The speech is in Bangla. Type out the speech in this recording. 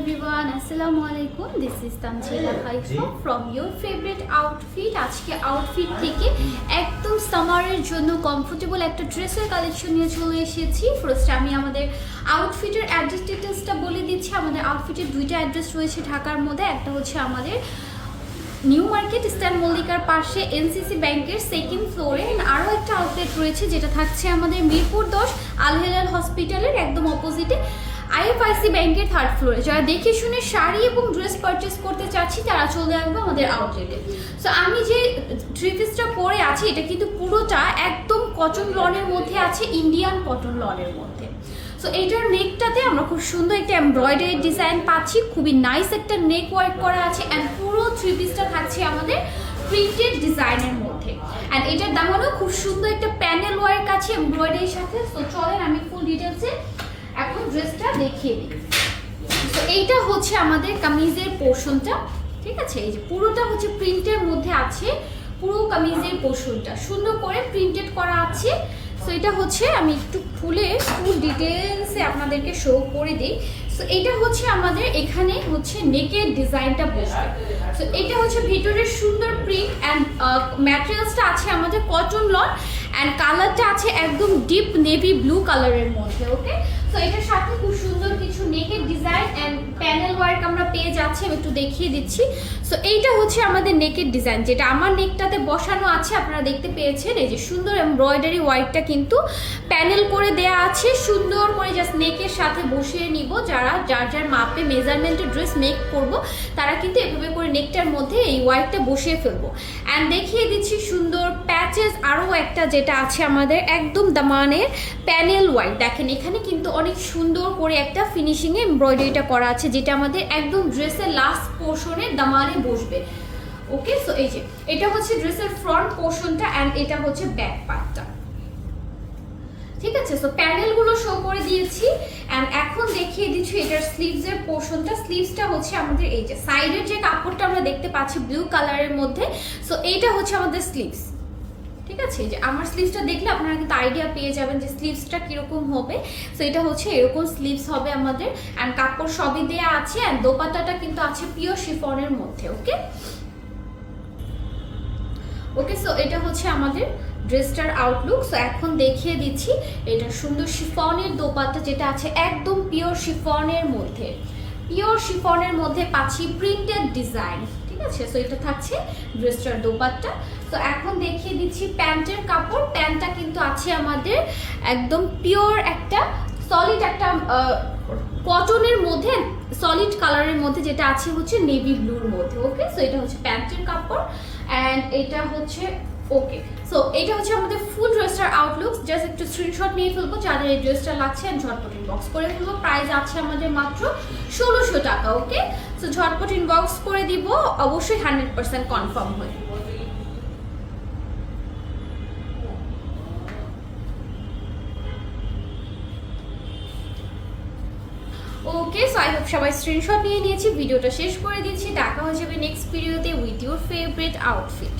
এভরিওয়ান আসসালামু আলাইকুম। This is Tanzila Haifa from your favourite outfit আজকে আউটফিট থেকে একদম সামারের জন্য কমফোর্টেবল একটা ড্রেসের কালেকশন নিয়ে চলে এসেছি। ফার্স্ট আমি আমাদের আউটফিটের অ্যাড্রেস ডিটেলসটা বলে দিচ্ছি। আমাদের আউটফিটের দুইটা অ্যাড্রেস রয়েছে ঢাকার মধ্যে। একটা হচ্ছে আমাদের নিউ মার্কেট স্ট্যান্ড মল্লিকার পাশে এনসিসি ব্যাংকের সেকেন্ড ফ্লোরে আরও একটা আউটলেট রয়েছে যেটা থাকছে আমাদের মিরপুর দশ আল হেলাল হসপিটালের একদম অপোজিটে আইএফআইসি ব্যাংকের থার্ড ফ্লোরে যারা দেখে শুনে শাড়ি এবং ড্রেস পারচেস করতে চাচ্ছি, তারা চলে আসবে আমাদের আউটলেটে সো আমি যে থ্রি পিসটা পরে আছি, এটা কিন্তু পুরোটা একদম কটন লনের মধ্যে আছে ইন্ডিয়ান কটন লনের মধ্যে। সো এইটার নেকটাতে আমরা খুব সুন্দর একটা এমব্রয়ডারি ডিজাইন পাচ্ছি, খুবই নাইস একটা নেক ওয়ার্ক করা আছে অ্যান্ড পুরো থ্রি পিসটা থাকছে আমাদের প্রিন্টেড ডিজাইনের মধ্যে। অ্যান্ড এটার দাম হলো খুব সুন্দর একটা প্যানেল ওয়ার্ক আছে এমব্রয়ডারির সাথে। সো চলেন আমি ফুল ডিটেলসে ড্রেসটা দেখিয়ে দিই। তো এইটা হচ্ছে আমাদের কামিজের পোর্শনটা, ঠিক আছে? এই যে পুরোটা হচ্ছে প্রিন্টের মধ্যে আছে পুরো কামিজের পোর্শনটা। সুন্দর করে প্রিন্টেড করা আছে। সো এটা হচ্ছে আমি একটু খুলে ফুল ডিটেলসে আপনাদেরকে শো করে দিই। সো এটা হচ্ছে আমাদের এখানে হচ্ছে নেকের ডিজাইনটা বসবে। সো এটা হচ্ছে ভিতরের সুন্দর প্রিন্ট অ্যান্ড ম্যাটেরিয়ালসটা আছে আমাদের কটন লন অ্যান্ড কালারটা আছে একদম ডিপ নেভি ব্লু কালারের মধ্যে ওকে তো এটার সাথে খুব সুন্দর কিছু নেকের ডিজাইন অ্যান্ড প্যানেল ওয়ার্ক আমরা পেয়ে যাচ্ছি, আমি একটু দেখিয়ে দিচ্ছি। সো এইটা হচ্ছে আমাদের নেকের ডিজাইন যেটা আমার নেকটাতে বসানো আছে, আপনারা দেখতে পেয়েছেন। এই যে সুন্দর এমব্রয়ডারি ওয়ার্কটা কিন্তু প্যানেল করে দেয়া আছে। সুন্দর করে জাস্ট নেকের সাথে বসিয়ে নিব। যারা, যার যার মাপে মেজারমেন্টের ড্রেস মেক করব, তারা কিন্তু এভাবে করে নেকটার মধ্যে এই ওয়ার্কটা বসিয়ে ফেলব। অ্যান্ড দেখিয়ে দিচ্ছি সুন্দর প্যাচেস আরও একটা যেটা আছে আমাদের একদম দামানের প্যানেল ওয়ার্ক দেখেন, এখানে কিন্তু অনেক সুন্দর করে একটা ফিনিশিংয়ে এমব্রয়ডারিটা করা আছে, যেটা আমাদের একদম ড্রেসের লাস্ট পোর্শনের দামানে বসবে। ওকে সো এই যে, এটা হচ্ছে ড্রেসের ফ্রন্ট পোর্শনটা অ্যান্ড এটা হচ্ছে ব্যাক পার্টটা ঠিক আছে সো প্যানেলগুলো শো করে দিয়েছি অ্যান্ড এখন দেখিয়ে দিচ্ছি এটার স্লিভসের পোর্শনটা স্লিভসটা হচ্ছে আমাদের এই যে সাইডের যে কাপড়টা আমরা দেখতে পাচ্ছি ব্লু কালারের মধ্যে সো এইটা হচ্ছে আমাদের স্লিভস ঠিক আছে? যে আমার স্লিভসটা দেখলে আপনারা কিন্তু আইডিয়া পেয়ে যাবেন যে স্লিভসটা কীরকম হবে। সো এটা হচ্ছে এরকম স্লিভস হবে আমাদের। অ্যান্ড কাপড় সবই দেয়া আছে অ্যান্ড দোপাতাটা কিন্তু আছে পিওর শিফনের মধ্যে ওকে ওকে সো এটা হচ্ছে আমাদের ড্রেসটার আউটলুক সো এখন দেখিয়ে দিচ্ছি, এটা সুন্দর শিফনের দোপাতা যেটা আছে একদম পিওর শিফনের মধ্যে। পিওর শিফনের মধ্যে পাচ্ছি প্রিন্টেড ডিজাইন, ঠিক আছে? সো এটা থাকছে ড্রেসটার দোপাট্টা। তো এখন দেখিয়ে দিচ্ছি প্যান্টের কাপড়। প্যান্টটা কিন্তু আছে আমাদের একদম পিওর একটা সলিড একটা কটনের মধ্যে সলিড কালারের মধ্যে যেটা আছে হচ্ছে নেভি ব্লুর মধ্যে ওকে সো এটা হচ্ছে প্যান্টের কাপড়। অ্যান্ড এটা হচ্ছে ওকে সো এটা হচ্ছে আমাদের ফুল ড্রেসটার আউটলুক জাস্ট একটু স্ক্রিনশট নিয়ে ফেলব। যাদের এই ড্রেসটা লাগছে ঝটপট ইনবক্স করে ফেলব। প্রাইস আছে আমাদের মাত্র ষোলোশো টাকা ওকে সো ঝটপট ইনবক্স করে দিব। অবশ্যই হান্ড্রেড পার্সেন্ট কনফার্ম হয়ে ওকে সো আই হোপ সবাই স্ক্রিনশট নিয়ে নিয়েছি। ভিডিওটা শেষ করে দিচ্ছি। দেখা হয়ে যাবে নেক্সট ভিডিওতে উইথ ইউর ফেভারিট আউটফিট